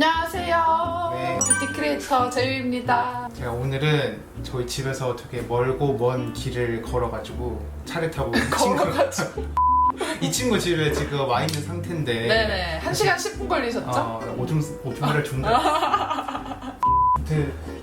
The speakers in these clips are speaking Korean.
안녕하세요. 네. 뷰티 크리에이터 재유입니다. 제가 오늘은 저희 집에서 되게 멀고 먼 길을 걸어가지고 차를 타고 이 친구, 걸어가지고. 이 친구 집에 지금 와 있는 상태인데 네네. 1시간 10분 걸리셨죠? 어, 오줌 오줌을 준다. 그, 그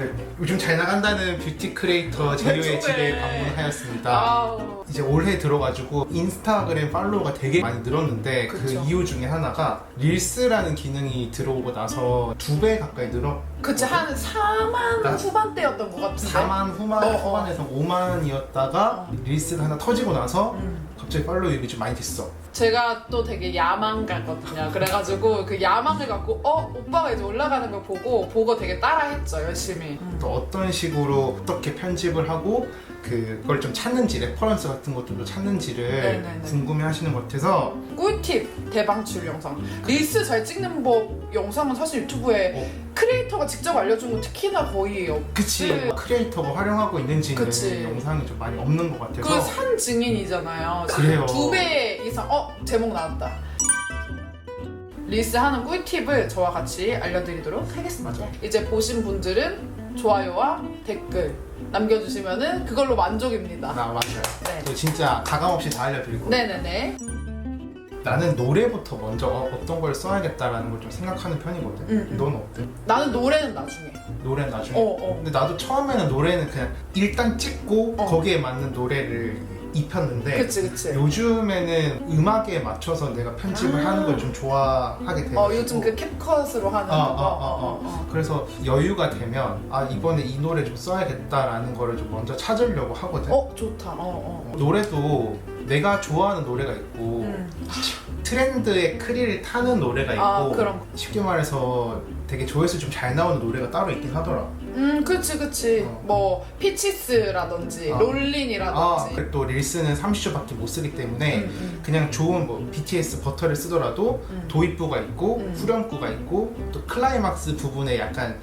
래 요즘 잘 나간다는 뷰티 크리에이터 재료의. 집에 방문하였습니다. 아우. 이제 올해 들어가지고 인스타그램 팔로워가 되게 많이 늘었는데 그 그쵸. 이유 중에 하나가 릴스라는 기능이 들어오고 나서 두 배 가까이 늘어 그치, 한 4만 나- 후반대였던 것 같은데. 4만 후반, 어, 어. 후반에서 5만이었다가 릴스가 하나 터지고 나서 음. 갑자기 팔로우입이 좀 많이 됐어. 제가 또 되게 야망가거든요. 그래가지고 그 야망을 갖고, 어? 오빠가 이제 올라가는 걸 보고, 보고 되게 따라했죠, 열심히. 또 어떤 식으로 어떻게 편집을 하고 그걸 좀 찾는지 레퍼런스 같은 것들도 찾는지를 네네네. 궁금해 하시는 것 같아서 꿀팁 대방출 영상. 릴스 잘 찍는 법 영상은 사실 유튜브에 어. 크리에이터가 직접 알려준 거 특히나 거의 없. 그치 네. 크리에이터가 활용하고 있는지는 그치. 영상이 좀 많이 없는 것 같아서 그산 증인이잖아요. 그래요. 두 배 이상. 어 제목 나왔다. 릴스 하는 꿀팁을 저와 같이 알려드리도록 하겠습니다. 맞아. 이제 보신 분들은 좋아요와 댓글 남겨주시면은 그걸로 만족입니다. 나 맞아요. 네. 저 진짜 가감 없이 다 거예요. 네네네. 나는 노래부터 먼저 어, 어떤 걸 써야겠다라는 걸 좀 생각하는 편이거든. 음, 음. 넌 어때? 나는 노래는 나중에. 노래는 나중에. 어 어. 근데 나도 처음에는 노래는 그냥 일단 찍고 어. 거기에 맞는 노래를 입혔는데 그치 그치. 요즘에는 음악에 맞춰서 내가 편집을 아. 하는 걸 좀 좋아하게 돼요. 어 요즘 그 캡컷으로 하는 어, 거. 어, 어, 어. 그래서 여유가 되면 아 이번에 이 노래 좀 써야겠다라는 거를 좀 먼저 찾으려고 하거든. 어 좋다. 어 어. 노래도 내가 좋아하는 노래가 있고 음. 트렌드의 크리를 타는 노래가 있고 아. 쉽게 말해서 되게 조회수 좀 잘 나오는 노래가 따로 있긴 하더라. 음, 그치, 그치. 어. 뭐, 피치스라든지, 아. 롤린이라든지. 아, 그리고 또 릴스는 30초밖에 못 쓰기 때문에 음, 음. 그냥 좋은 뭐 BTS 버터를 쓰더라도 음. 도입부가 있고 음. 후렴구가 있고 또 클라이막스 부분에 약간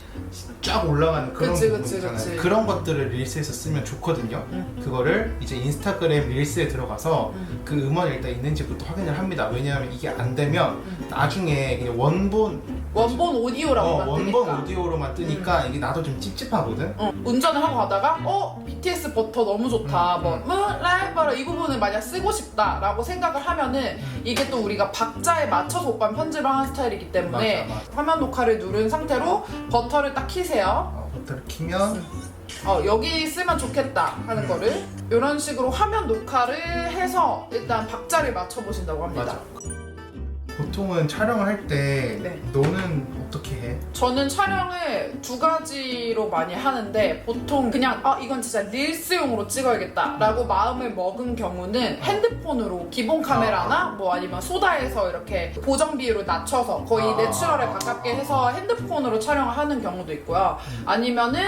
쫙 올라가는 그런 그치, 부분 그치, 있잖아요. 그치. 그런 것들을 릴스에서 쓰면 좋거든요. 음. 그거를 이제 인스타그램 릴스에 들어가서 음. 그 음원이 일단 있는지부터 확인을 합니다. 왜냐하면 이게 안 되면 음. 나중에 그냥 원본 원본 오디오라고 어, 만드니까. 원본 오디오로만 뜨니까 이게 나도 좀 찝찝하거든. 어, 운전을 하고 가다가 어 BTS 버터 너무 좋다 음, 뭐 음. 뭐라이바라 이 부분을 만약 쓰고 싶다라고 생각을 하면은 음. 이게 또 우리가 박자에 맞춰서 오빠 편집을 하는 스타일이기 때문에 맞아, 맞아. 화면 녹화를 누른 상태로 버터를 딱 키세요 어, 버터를 키면 어, 여기 쓰면 좋겠다 하는 음. 거를 이런 식으로 화면 녹화를 해서 일단 박자를 맞춰 보신다고 합니다. 맞아. 보통은 촬영을 할 때 네. 너는 어떻게 해? 저는 촬영을 두 가지로 많이 하는데 보통 그냥 아 이건 진짜 릴스용으로 찍어야겠다라고 마음을 먹은 경우는 핸드폰으로 기본 카메라나 뭐 아니면 소다에서 이렇게 보정 비율을 낮춰서 거의 아. 내추럴에 가깝게 해서 핸드폰으로 촬영을 하는 경우도 있고요. 음. 아니면은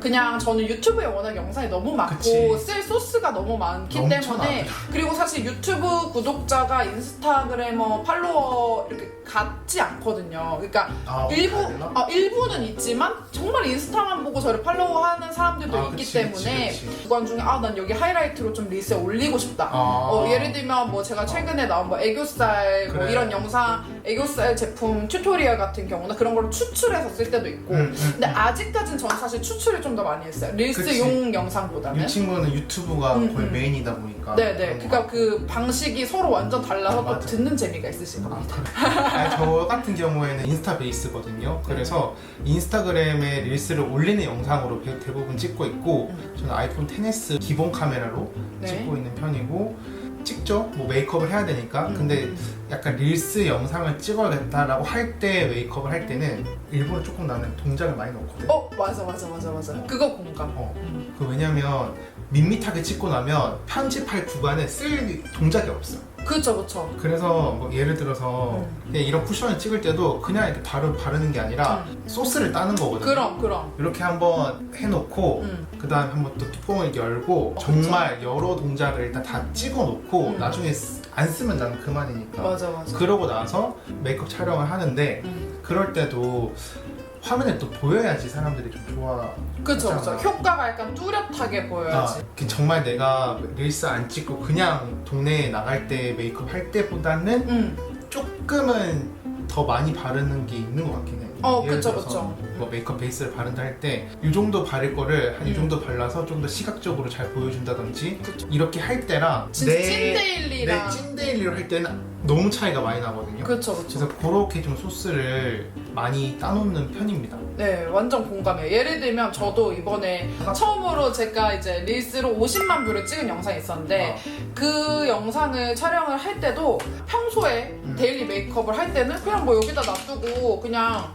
그냥 저는 유튜브에 워낙 영상이 너무 많고 그치. 쓸 소스가 너무 많기. 때문에 그리고 사실 유튜브 구독자가 인스타그래머 팔로워 이렇게 같지 않거든요. 그러니까 아, 일부 어떻게 해야 되나? 아, 일부는 있지만 정말 인스타만 보고 저를 팔로우하는 사람들도 아, 있기 그치, 때문에 그치, 중에 아 난 여기 하이라이트로 좀 릴스에 올리고 싶다. 아. 어, 예를 들면 뭐 제가 최근에 나온 뭐 애교살 뭐 그래. 이런 영상 애교살 제품 튜토리얼 같은 경우나 그런 걸 추출해서 쓸 때도 있고 음, 음, 근데 음. 아직까지는 저는 사실 추출을 좀 더 많이 했어요. 릴스용 영상보다는. 이 친구는 유튜브가 음, 거의 음. 메인이다 보니까 네네. 그런 거 그러니까 그 방식이 서로 완전 달라서 또 맞아. 듣는 재미가 있으실 아, 겁니다. 아니, 저 같은 경우에는 인스타 베이스거든요. 그래서 인스타그램에 릴스를 올리는 영상으로 대- 대부분 찍고 있고 음. 저는 아이폰 10s 기본 카메라로 네. 찍고 있는 편이고 찍죠. 뭐 메이크업을 해야 되니까. 음. 근데 약간 릴스 영상을 찍어야겠다라고 할 때 메이크업을 할 때는 일부러 조금 나는 동작을 많이 넣거든. 어 맞아 맞아 맞아 맞아. 그거 공감. 어. 음. 그 왜냐면 밋밋하게 찍고 나면 편집할 구간에 쓸 동작이 없어. 그쵸 그쵸. 그래서 뭐 예를 들어서 음. 그냥 이런 쿠션을 찍을 때도 그냥 이렇게 바로 바르는 게 아니라 소스를 따는 거거든요. 그럼 그럼. 이렇게 한번 해놓고 음. 그 다음에 한번 또 뚜껑을 열고 어, 정말 여러 동작을 일단 다 찍어놓고 음. 나중에 쓰- 안 쓰면 나는 그만이니까 맞아 맞아. 그러고 나서 메이크업 촬영을 하는데 음. 그럴 때도 화면에 또 보여야지 사람들이 좀 좋아 그쵸 그쵸. 그렇잖아. 효과가 약간 뚜렷하게 보여야지. 아, 그 정말 내가 릴스 안 찍고 그냥 동네에 나갈 때 메이크업 할 때보다는 음. 조금은 더 많이 바르는 게 있는 것 같긴 해요. 어, 예를 그쵸, 들어서 그쵸. 뭐 메이크업 베이스를 바른다 할 때 이 정도 바를 거를 한 이 음. 정도 발라서 좀 더 시각적으로 잘 보여준다든지 그쵸. 이렇게 할 때랑 진짜 내- 찐데일리랑 내 찐데일리로 할 때는 너무 차이가 많이 나거든요. 그쵸 그쵸 그래서 그렇게 좀 소스를 많이 따놓는 편입니다. 네 완전 공감해요 예를 들면 저도 이번에 처음으로 제가 이제 릴스로 50만 뷰를 찍은 영상이 있었는데 그 영상을 촬영을 할 때도 평소에 음. 데일리 메이크업을 할 때는 그냥 뭐 여기다 놔두고 그냥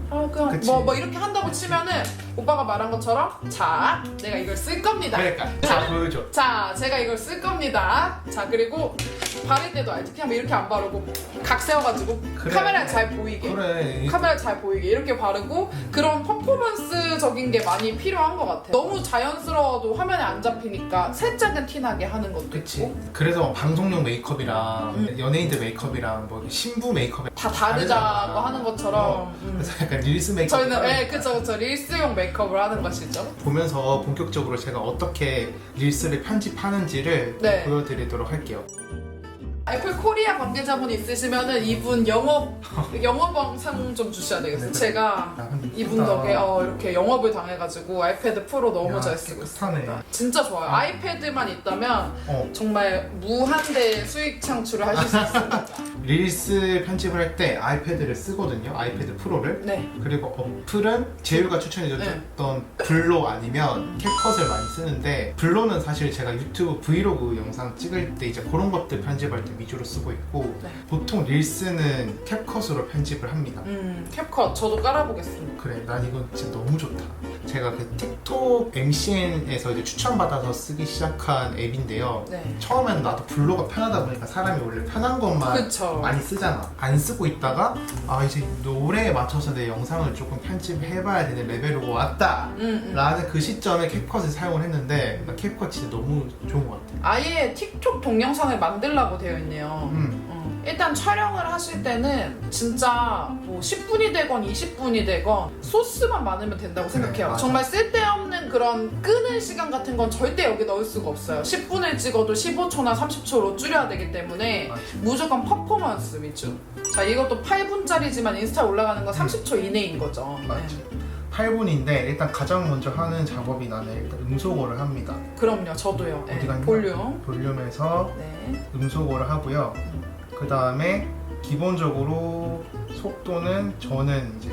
아 그냥 그치. 뭐, 뭐 이렇게 한다고 치면은 오빠가 말한 것처럼 자 내가 이걸 쓸 겁니다 그러니까 다 보여줘. 자, 제가 이걸 쓸 겁니다. 자, 그리고 바를 때도 알지? 그냥 뭐 이렇게 안 바르고 각 세워가지고 그래. 카메라에 잘 보이게. 그래. 카메라에 잘 보이게 이렇게 바르고 그런 퍼포먼스적인 게 많이 필요한 것 같아요. 너무 자연스러워도 화면에 안 잡히니까 살짝은 티나게 하는 것도 그치. 있고 그래서 방송용 메이크업이랑 음. 연예인들 메이크업이랑 뭐 신부 메이크업 다 다르다고. 하는 것처럼 어, 음. 그래서 약간 릴스 메이크업 저희는 예, 그쵸 그쵸 릴스용 메이크업을 하는 것이죠. 보면서 본격적으로 제가 어떻게 릴스를 편집하는지를 네. 보여드리도록 할게요. 애플 코리아 관계자분 있으시면은 이분 영업 영업 영상 좀 주셔야 되겠어요. 네, 네. 제가 아, 근데 이분. 덕에 어, 이렇게 영업을 당해가지고 아이패드 프로 너무 야, 잘 쓰고 깨끗하네. 있습니다. 진짜 좋아요. 아. 아이패드만 있다면 어, 정말 무한대 수익 창출을 하실 수 있습니다. 릴스 편집을 할 때 아이패드를 쓰거든요. 아이패드 프로를. 네. 그리고 어플은 제유가 추천해줬던 블로 아니면 캡컷을 많이 쓰는데 블로는 사실 제가 유튜브 브이로그 영상 찍을 때 이제 그런 것들 편집할 때 위주로 쓰고 있고 네. 보통 릴스는 캡컷으로 편집을 합니다. 음, 캡컷 저도 깔아보겠습니다. 그래, 난 이건 진짜 너무 좋다. 제가 그 틱톡 MCN에서 이제 추천받아서 쓰기 시작한 앱인데요. 네. 처음에는 나도 블로가 편하다 보니까 사람이 원래 편한 것만 그쵸. 많이 쓰잖아. 안 쓰고 있다가 아 이제 노래에 맞춰서 내 영상을 조금 편집해봐야 되는 레벨로 왔다. 음, 음. 라는 그 시점에 캡컷을 사용을 했는데 나 캡컷 진짜 너무 좋은 것 같아. 아예 틱톡 동영상을 만들라고 되어 있네요. 음. 어. 일단 촬영을 하실 때는 진짜 뭐 10분이 되건 20분이 되건 소스만 많으면 된다고 생각해요. 맞아. 정말 쓸데없는 그런 끄는 시간 같은 건 절대 여기 넣을 수가 없어요. 10분을 찍어도 15초나 30초로 줄여야 되기 때문에 맞아. 무조건 퍼포먼스 위주. 자, 이것도 8분짜리지만 인스타 올라가는 건 30초 이내인 거죠. 맞죠. 네. 8분인데 일단 가장 먼저 하는 작업이 나는 일단 음소거를 합니다. 그럼요, 저도요. 네. 어디가 있나? 볼륨. 볼륨에서 네. 음소거를 하고요. 그 다음에 기본적으로 속도는 저는 이제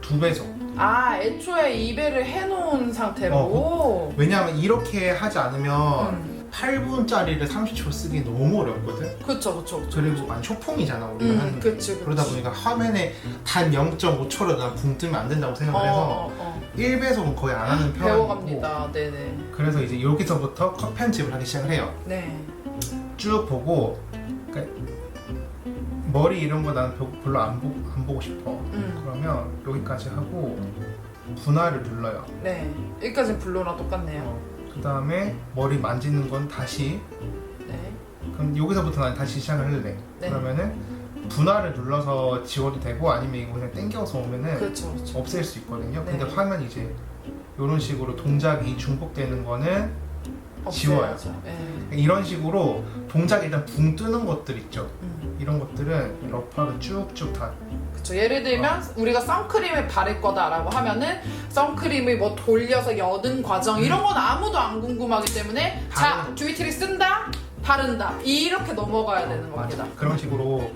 두 배속. 아, 애초에 2배를 해놓은 상태로. 어, 왜냐하면 이렇게 하지 않으면 음. 8분짜리를 30초 쓰기 너무 어렵거든. 그쵸, 그쵸, 그쵸. 그리고 많이 쇼폼이잖아 우리가 음, 하는 게. 그치, 그치. 그러다 보니까 화면에 단 0.5초로 난붕 뜨면 안 된다고 생각을 해서 어, 어. 1배속은 거의 안 하는 편이고 배워갑니다. 네네. 그래서 이제 여기서부터 컷 편집을 하기 시작을 해요. 네. 쭉 보고 그러니까 머리 이런 거 나는 별- 별로 안, 보, 안 보고 싶어. 음. 그러면 여기까지 하고 분할을 눌러요. 네. 여기까지는 블루랑 똑같네요. 그 다음에 머리 만지는 건 다시 네. 그럼 여기서부터 난 다시 시작을 할래. 네. 그러면은 분할을 눌러서 지워도 되고 아니면 이거 그냥 당겨서 오면은 그렇죠. 그렇죠. 없앨 수 있거든요. 근데 네. 화면 이제 이런 식으로 동작이 중복되는 거는 지워야죠. 없애야죠. 네. 이런 식으로 동작이 일단 붕 뜨는 것들 있죠. 음. 이런 것들은 러프하게 쭉쭉 다 그쵸. 예를 들면 우리가 선크림을 바를 거다라고 하면은 선크림을 뭐 돌려서 여는 과정 이런 건 아무도 안 궁금하기 때문에 자 바르는- 듀이티를 쓴다 바른다 이렇게 넘어가야 되는 겁니다. 맞아. 그런 식으로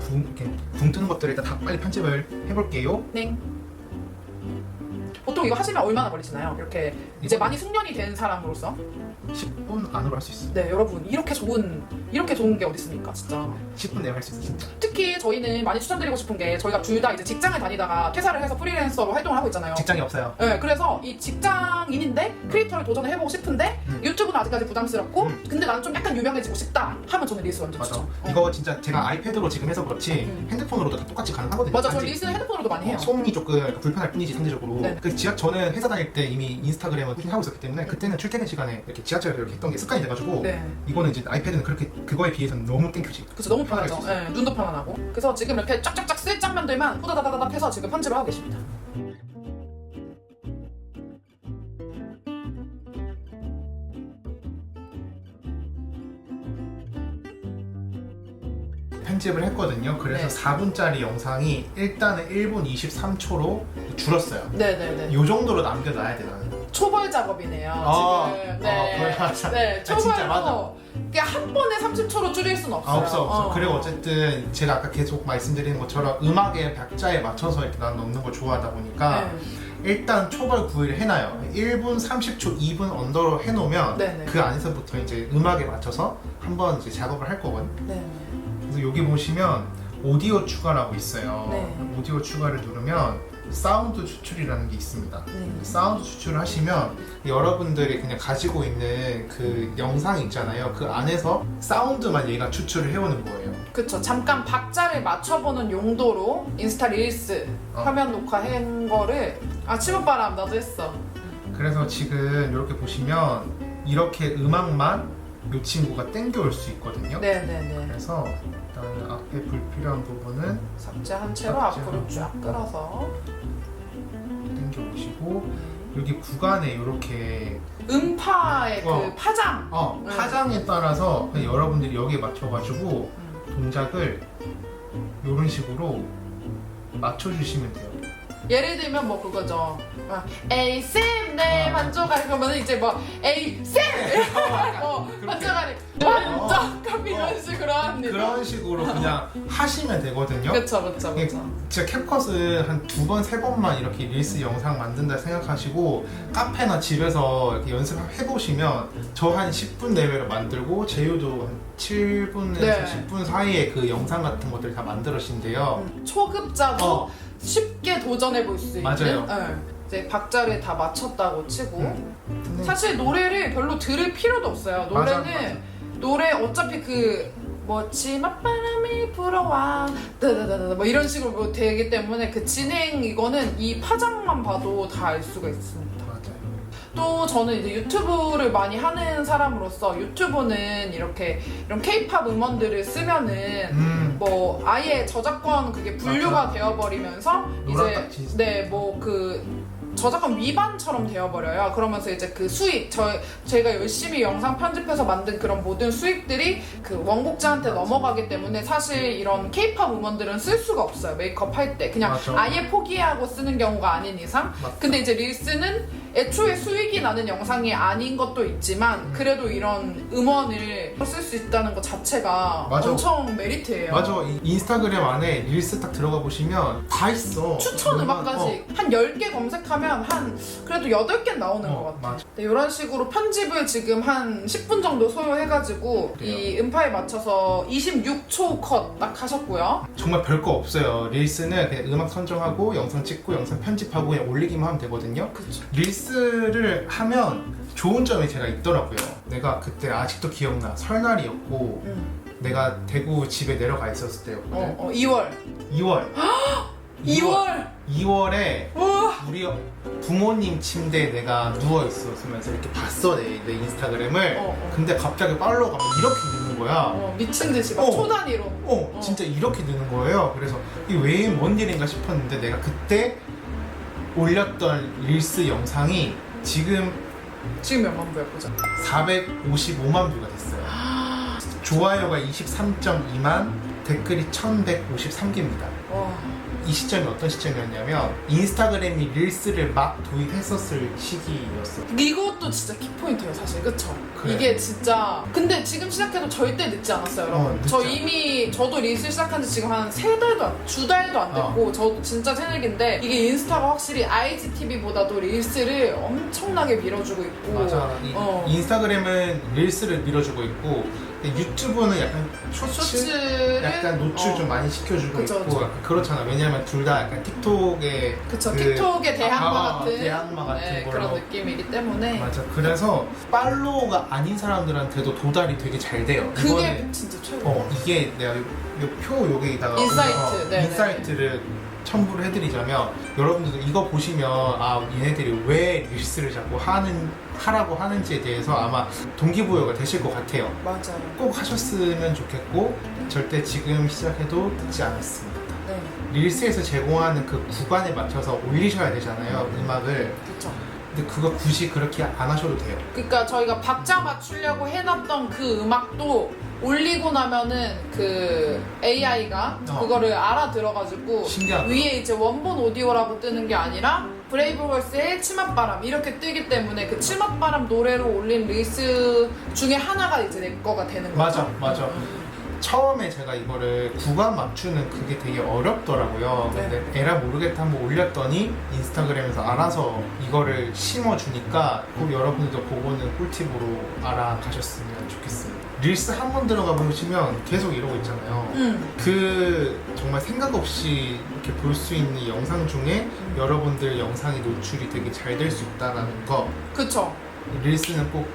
붕, 이렇게 붕 뜨는 것들을 일단 다 빨리 편집을 해볼게요. 네. 보통 이거 하시면 얼마나 걸리시나요? 이렇게 이제 많이 숙련이 된 사람으로서 10분 안으로 할 수 있어. 네 여러분 이렇게 좋은 이렇게 좋은 게 어디 있습니까 진짜 10분 내에 할 수 있어 진짜. 특히 저희는 많이 추천드리고 싶은 게 저희가 둘 다 이제 직장을 다니다가 퇴사를 해서 프리랜서로 활동을 하고 있잖아요 직장이 없어요. 네 그래서 이 직장인인데 크리에이터를 도전을 해보고 싶은데 음. 유튜브는 아직까지 부담스럽고 음. 근데 나는 좀 약간 유명해지고 싶다 하면 저는 리스 완전 맞아. 추천 어. 이거 진짜 제가 아이패드로 지금 해서 그렇지 음. 핸드폰으로도 다 똑같이 가능하거든요. 맞아 저 단지 리스는 핸드폰으로도 많이 해요 어, 소음이 조금 불편할 뿐이지 상대적으로. 네. 그 지하 저는 회사 다닐 때 이미 인스타그램을 하고 있었기 때문에 그때는 출퇴근 시간에 이렇게 지하철에서 이렇게 했던 게 습관이 돼가지고 네 이거는 이제 아이패드는 그렇게 그거에 비해서는 너무 땡큐지. 그래서 너무 편하죠. 네, 눈도 편안하고 그래서 지금 이렇게 쫙쫙쫙 쓸 장면들만 후다다다닥 해서 지금 편집을 하고 계십니다 편집을 했거든요. 그래서 네. 4분짜리 영상이 일단은 1분 23초로 줄었어요. 네네네. 요 정도로 남겨놔야 돼 나는. 초벌 작업이네요. 아, 지금. 아, 네. 그래, 맞아. 네. 아, 진짜 맞아. 초벌로 그냥 한 번에 30초로 줄일 수는 없어요. 아 없어 없어. 어. 그리고 어쨌든 제가 아까 계속 말씀드리는 것처럼 음악의 박자에 맞춰서 이렇게 난 넣는 걸 좋아하다 보니까 네. 일단 초벌 9일 해놔요. 1분 30초, 2분 언더로 해놓으면 네네. 그 안에서부터 이제 음악에 맞춰서 한번 이제 작업을 할 거거든. 네. 그래서 여기 보시면 오디오 추가라고 있어요. 네. 오디오 추가를 누르면 사운드 추출이라는 게 있습니다. 네. 사운드 추출을 하시면 여러분들이 그냥 가지고 있는 그 영상 있잖아요. 그 안에서 사운드만 얘가 추출을 해오는 거예요. 그쵸. 잠깐 박자를 맞춰보는 용도로 인스타 릴스 어. 화면 녹화한 거를 아 치맛바람 나도 했어. 그래서 지금 이렇게 보시면 이렇게 음악만 이 친구가 땡겨올 수 있거든요. 네네네. 그래서 일단 앞에 불필요한 부분은 삭제한 채로 삭제한 앞으로 쫙. 끌어서 땡겨오시고 여기 구간에 이렇게 음파의 어. 그 파장. 어, 네. 파장에 따라서 그냥 여러분들이 여기에 맞춰가지고 음. 동작을 이런 식으로 맞춰주시면 돼요. 예를 들면 뭐 그거죠. 막, 에이 쌤내 어. 만족하리 그러면 이제 뭐 에이 쌤뭐 그렇게. 만족하리 만족하리 이런 식으로 합니다. 그런 식으로 그냥 하시면 되거든요. 그쵸 그쵸 그쵸. 진짜 캡컷은 한두 번, 세 번만 이렇게 릴스 영상 만든다 생각하시고 카페나 집에서 이렇게 연습해 보시면 저 한 10분 내외로 만들고 제유도 한 7분에서 네. 10분 사이에 그 영상 같은 것들 다 만들어진대요. 음, 초급자도 어. 쉽게 도전해 볼 수 있는. 맞아요. 네. 이제 박자를 다 맞췄다고 치고 음. 근데 사실 노래를 별로 들을 필요도 없어요. 맞아, 노래는. 노래 어차피 그 뭐지 맞바람이 불어와 뭐 이런 식으로 뭐 되기 때문에 그 진행 이거는 이 파장만 봐도 다 알 수가 있습니다. 맞아요. 또 저는 이제 유튜브를 많이 하는 사람으로서 유튜브는 이렇게 이런 케이팝 음원들을 쓰면은 음. 뭐 아예 저작권 그게 분류가 맞아. 되어버리면서 이제 치즈. 네뭐 그 저작권 위반처럼 되어버려요. 그러면서 이제 그 수익 저 제가 열심히 영상 편집해서 만든 그런 모든 수익들이 그 원곡자한테 넘어가기 때문에 사실 이런 케이팝 음원들은 쓸 수가 없어요. 메이크업 할 때 그냥 맞아. 아예 포기하고 쓰는 경우가 아닌 이상. 맞다. 근데 이제 릴스는 애초에 수익이 나는 영상이 아닌 것도 있지만 음. 그래도 이런 음원을 쓸 수 있다는 것 자체가 맞아. 엄청 메리트예요. 맞아. 이- 인스타그램 안에 릴스 딱 들어가 보시면 다 있어. 추천 음악까지 한 10개 검색하면 한 그래도 8개 나오는 어, 것 같아요. 맞아. 네, 이런 식으로 편집을 지금 한 10분 정도 소요해가지고 그래요. 이 음파에 맞춰서 26초 컷 딱 하셨고요. 정말 별거 없어요. 릴스는 그냥 음악 선정하고 영상 찍고 영상 편집하고 그냥 올리기만 하면 되거든요. 그쵸. 릴스를 하면 좋은 점이 제가 있더라고요. 내가 그때 아직도 기억나. 설날이었고 음. 내가 대구 집에 내려가 있었을 때였거든. 어, 어, 2월. 2월. 2월! 2월에 우와! 우리 부모님 침대에 내가 누워 있었으면서 이렇게 봤어 내, 내 인스타그램을. 어, 어. 근데 갑자기 팔로워가 막 이렇게 되는 거야. 어, 미친 듯이 막 어. 초단위로. 어, 어. 진짜 이렇게 되는 거예요. 그래서 이게 왜 뭔 일인가 싶었는데 내가 그때 올렸던 릴스 영상이 지금 지금 몇만 부야 보자. 455만 뷰가 됐어요. 좋아요가 23.2만, 댓글이 1153개입니다. 와. 이 시점이 어떤 시점이었냐면 인스타그램이 릴스를 막 도입했었을 시기였어. 이것도 진짜 키포인트예요 사실 그쵸? 그래. 이게 진짜 근데 지금 시작해도 절대 늦지 않았어요 여러분 어, 늦지 저 않아. 이미 저도 릴스 시작한 지 지금 한 세 달도 안, 두 달도 안 됐고 어. 저도 진짜 새내기인데 이게 인스타가 확실히 IGTV보다도 릴스를 엄청나게 밀어주고 있고 맞아. 이, 어. 인스타그램은 릴스를 밀어주고 있고 근데 유튜브는 약간 쇼츠, 쇼츠를 약간 노출 어. 좀 많이 시켜주고 그쵸, 있고 그쵸. 약간 그렇잖아. 왜냐면 둘 다 약간 틱톡의 그쵸 그- 틱톡의 대항마 아, 같은 대항마 같은 네, 걸로. 그런 느낌이기 때문에 맞아. 그래서 팔로우가 아닌 사람들한테도 도달이 되게 잘 돼요. 그게 이거는 진짜 최고 어 이게 내가 요, 요 표 여기다가 인사이트, 어, 네네. 인사이트를 첨부를 해드리자면 여러분들도 이거 보시면 아 얘네들이 왜 릴스를 자꾸 하는 하라고 하는지에 대해서 아마 동기부여가 되실 것 같아요. 맞아요. 꼭 하셨으면 좋겠고 절대 지금 시작해도 늦지 않았습니다. 네. 릴스에서 제공하는 그 구간에 맞춰서 올리셔야 되잖아요 음악을. 그쵸. 근데 그거 굳이 그렇게 안 하셔도 돼요. 그러니까 저희가 박자 맞추려고 해놨던 그 음악도 올리고 나면은 그 AI가 어. 그거를 알아들어가지고 신기하다. 위에 이제 원본 오디오라고 뜨는 게 아니라 브레이브걸스의 치맛바람 이렇게 뜨기 때문에 그 치맛바람 노래로 올린 릴스 중에 하나가 이제 내 거가 되는 거죠. 맞아, 맞아. 처음에 제가 이거를 구간 맞추는 그게 되게 어렵더라고요. 네. 근데 에라 모르겠다 한번 올렸더니 인스타그램에서 알아서 이거를 심어주니까 꼭 여러분들도 그거는 꿀팁으로 알아가셨으면 좋겠습니다. 릴스 한 번 들어가 보시면 계속 이러고 있잖아요. 음, 그 정말 생각 없이 이렇게 볼 수 있는 영상 중에 여러분들 영상이 노출이 되게 잘 될 수 있다는 거 그쵸. 릴스는 꼭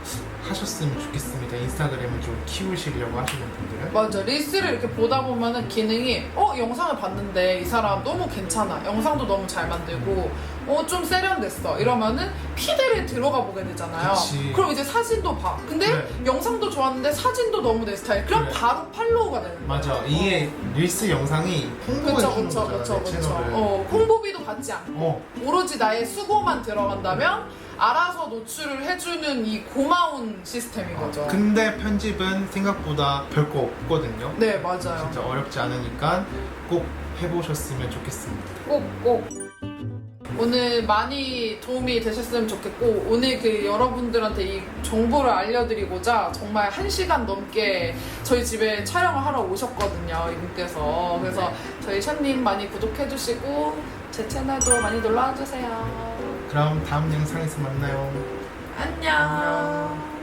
하셨으면 좋겠습니다. 인스타그램을 좀 키우시려고 하시는 분들은 맞아. 릴스를 이렇게 보다 보면은 기능이 어 영상을 봤는데 이 사람 너무 괜찮아. 영상도 너무 잘 만들고 어 좀 세련됐어. 이러면은 피드에 들어가 보게 되잖아요. 그치. 럼 이제 사진도 봐. 근데 그래. 영상도 좋았는데 사진도 너무 내 스타일. 그럼 그래. 바로 팔로우가 되는 거야. 맞아 이게 릴스 영상이 홍보해 그쵸 주는 그쵸 거잖아 그쵸 내 그쵸. 채널을 어 홍보비도 받지 않고 어, 오로지 나의 수고만 들어간다면 알아서 노출을 해주는 이 고마운 시스템인 거죠. 근데 편집은 생각보다 별거 없거든요 네 맞아요. 진짜 어렵지 않으니까 꼭 해보셨으면 좋겠습니다 꼭 꼭. 오늘 많이 도움이 되셨으면 좋겠고 오늘 그 여러분들한테 이 정보를 알려드리고자 정말 한 시간 넘게 저희 집에 촬영을 하러 오셨거든요 이분께서. 그래서 저희 샤님 많이 구독해주시고 제 채널도 많이 놀러와 주세요. 그럼 다음 영상에서 만나요. 안녕.